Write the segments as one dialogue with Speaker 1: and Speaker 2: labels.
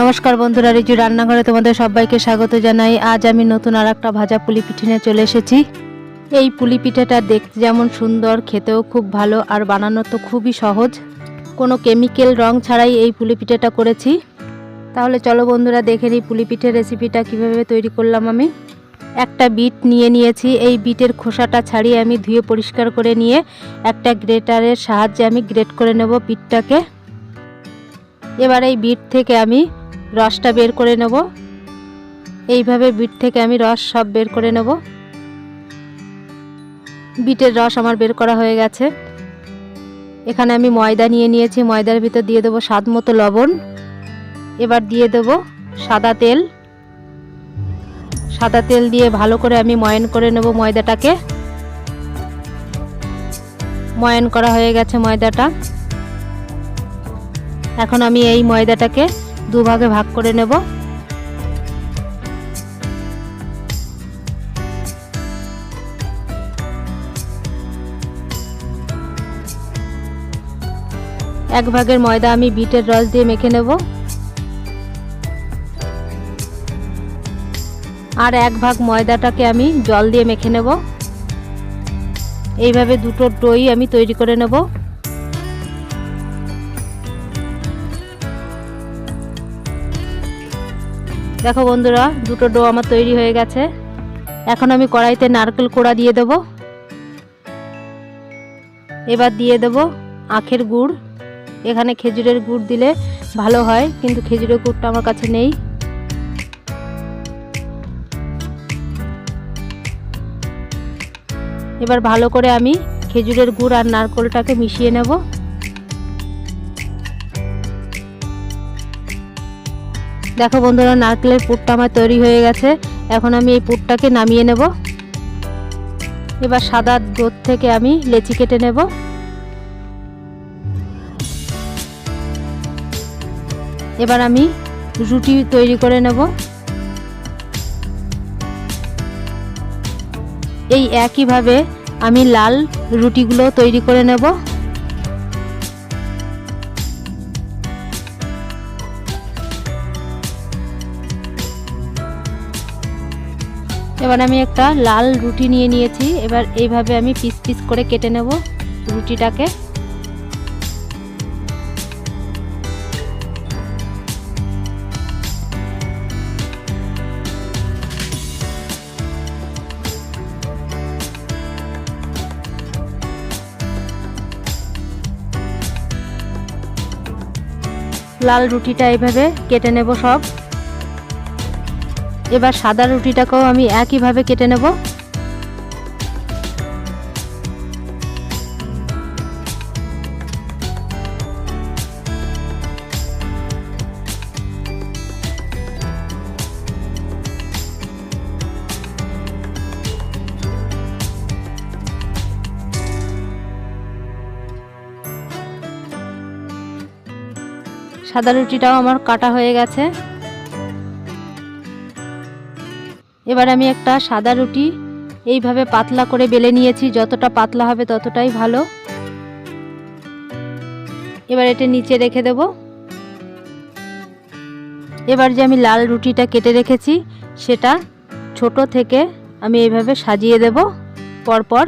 Speaker 1: নমস্কার বন্ধুরা, রিজু রান্নাঘরে তোমাদের সবাইকে স্বাগত জানাই। আজ আমি নতুন আর একটা ভাজা পুলি পিঠে নিয়ে চলে এসেছি। এই পুলি পিঠেটা দেখতে যেমন সুন্দর, খেতেও খুব ভালো আর বানানো তো খুবই সহজ। কোনো কেমিক্যাল রং ছাড়াই এই পুলি পিঠেটা করেছি। তাহলে চলো বন্ধুরা, দেখে নিই পুলি পিঠের রেসিপিটা কীভাবে তৈরি করলাম আমি। একটা বিট নিয়ে নিয়েছি, এই বিটের খোসাটা ছাড়িয়ে আমি ধুয়ে পরিষ্কার করে নিয়ে একটা গ্রেটারের সাহায্যে আমি গ্রেট করে নেব বিটটাকে এবার এই বিট থেকে আমি রসটা বের করে নেব। এইভাবে বিট থেকে আমি রস সব বের করে নেব। বিটের রস আমার বের করা হয়ে গেছে। এখানে আমি ময়দা নিয়ে নিয়েছি। ময়দার ভিতর দিয়ে দেবো স্বাদ মতো লবণ। এবার দিয়ে দেবো সাদা তেল। সাদা তেল দিয়ে ভালো করে আমি ময়ন করে নেব ময়দাটাকে। ময়ন করা হয়ে গেছে ময়দাটা। এখন আমি এই ময়দাটাকে দুভাগে ভাগ করে নেব। এক ভাগের ময়দা আমি বিটের রস দিয়ে মেখে নেব। আর এক ভাগ ময়দাটাকে আমি জল দিয়ে মেখে নেব। এইভাবে দুটো ডই আমি তৈরি করে নেব। দেখো বন্ধুরা, দুটো ডো আমার তৈরি হয়ে গেছে। এখন আমি কড়াইতে নারকেল কোড়া দিয়ে দেব। এবার দিয়ে দেব আখের গুড়। এখানে খেজুরের গুড় দিলে ভালো হয়, কিন্তু খেজুরের গুড়টা আমার কাছে নেই। এবার ভালো করে আমি খেজুরের গুড় আর নারকেলটাকে মিশিয়ে নেব। দেখো বন্ধুরা, নারকেলের পুরটা আমার তৈরি হয়ে গেছে। এখন আমি এই পুরটাকে নামিয়ে নেব। এবার সাদা দুধ থেকে আমি লেচি কেটে নেব। এবার আমি রুটি তৈরি করে নেব। এই একইভাবে আমি লাল রুটিগুলো তৈরি করে নেব। এবার আমি একটা লাল রুটি নিয়ে নিয়েছি। এবার এইভাবে আমি পিস পিস করে কেটে নেব রুটিটাকে। লাল রুটিটা এইভাবে কেটে নেব সব। এবার সাদা রুটিটাকেও আমি একইভাবে কেটে নেব। সাদা রুটিটাও আমার কাটা হয়ে গেছে। এবার আমি একটা সাদা রুটি এইভাবে পাতলা করে বেলে নিয়েছি, যতটা পাতলা হবে ততটাই ভালো। এবার এটা নিচে রেখে দেব। এবার যে আমি লাল রুটিটা কেটে রেখেছি, সেটা ছোট থেকে আমি এইভাবে সাজিয়ে দেব, পরপর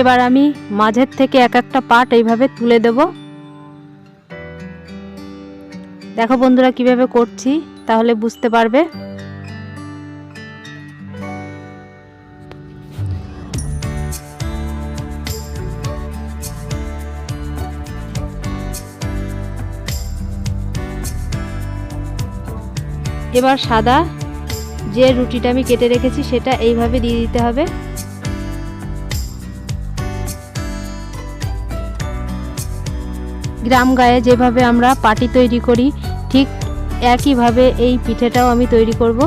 Speaker 1: এবার আমি মাঝের থেকে এক একটা পাট এইভাবে তুলে দেব। দেখো বন্ধুরা কীভাবে করছি, তাহলে বুঝতে পারবে। এবার সাদা যে রুটিটা আমি কেটে রেখেছি, সেটা এইভাবে দিয়ে দিতে হবে। গ্রাম গায়ে যেভাবে আমরা পাটি তৈরি করি ঠিক একইভাবে এই পিঠেটাও আমি তৈরি করব।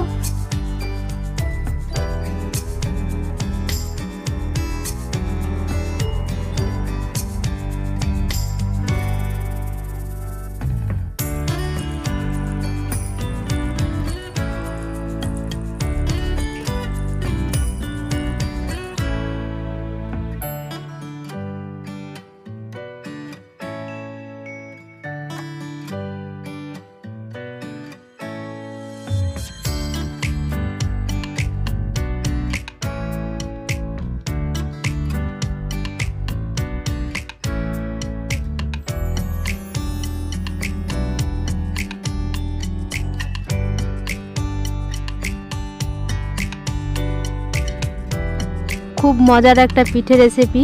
Speaker 1: খুব মজার একটা পিঠে রেসিপি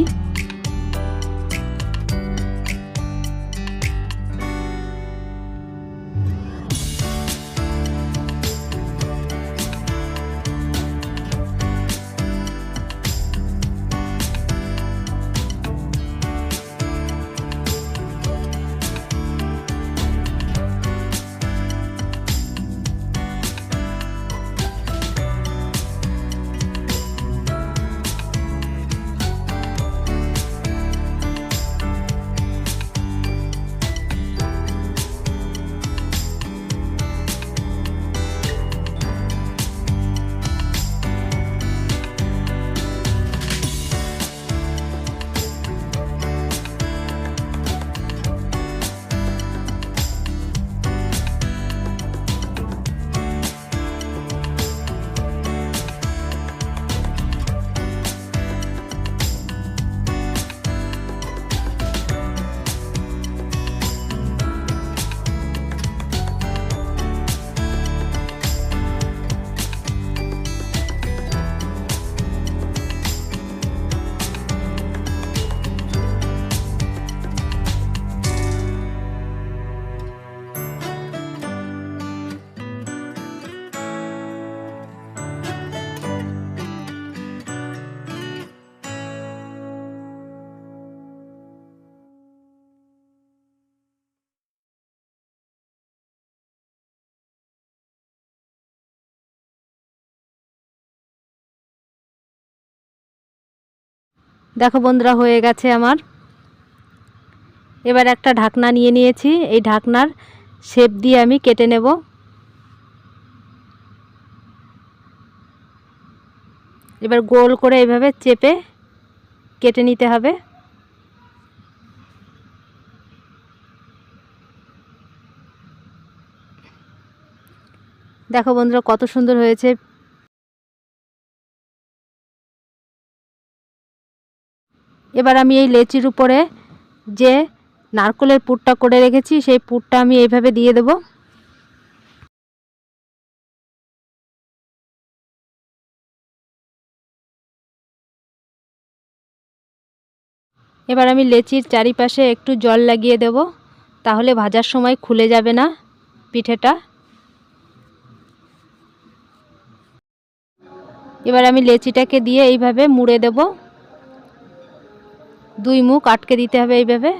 Speaker 1: দেখো বন্ধুরা, হয়ে গেছে আমার। এবার একটা ঢাকনা নিয়ে নিয়েছি। এই ঢাকনার শেপ দিয়ে আমি কেটে নেব। এবার গোল করে এইভাবে চেপে কেটে নিতে হবে। দেখো বন্ধুরা, কত সুন্দর হয়েছে। এবার আমি এই লেচির উপরে যে নারকলের পুরটা করে রেখেছি, সেই পুরটা আমি এইভাবে দিয়ে দেব। এবার আমি লেচির চারিপাশে একটু জল লাগিয়ে দেব, তাহলে ভাজার সময় খুলে যাবে না পিঠেটা। এবার আমি লেচিটাকে দিয়ে এইভাবে মুড়ে দেব। দুই মুখ আটকে দিতে হবে এইভাবে।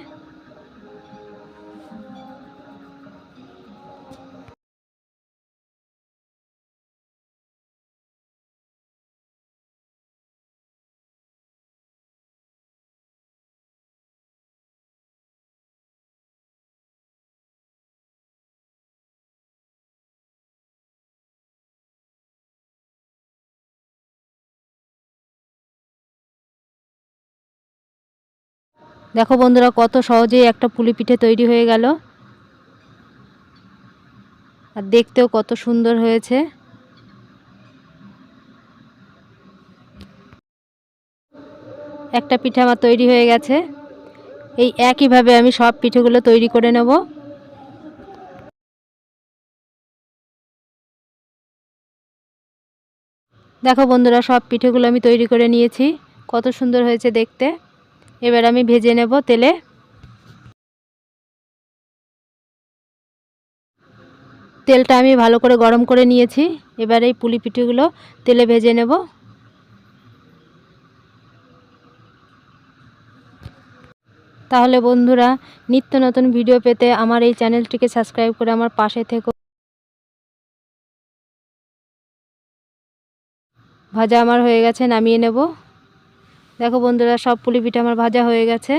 Speaker 1: দেখো বন্ধুরা, কত সহজেই একটা পুলি পিঠে তৈরি হয়ে গেল। আর দেখতেও কত সুন্দর হয়েছে। একটা পিঠে আমার তৈরি হয়ে গেছে। এই একইভাবে আমি সব পিঠেগুলো তৈরি করে নেব। দেখো বন্ধুরা, সব পিঠেগুলো আমি তৈরি করে নিয়েছি। কত সুন্দর হয়েছে দেখতে। এবার আমি ভেজে নেব তেলে। তেলটা আমি ভালো করে গরম করে নিয়েছি। এবার এই পুলি পিঠেগুলো তেলে ভেজে নেব। তাহলে বন্ধুরা, নিত্য নতুন ভিডিও পেতে আমার এই চ্যানেলটিকে সাবস্ক্রাইব করে আমার পাশে থেকো। ভাজা আমার হয়ে গেছে, নামিয়ে নেব। দেখো বন্ধুরা সব পুলি পিঠে আমার ভাজা হয়ে গেছে।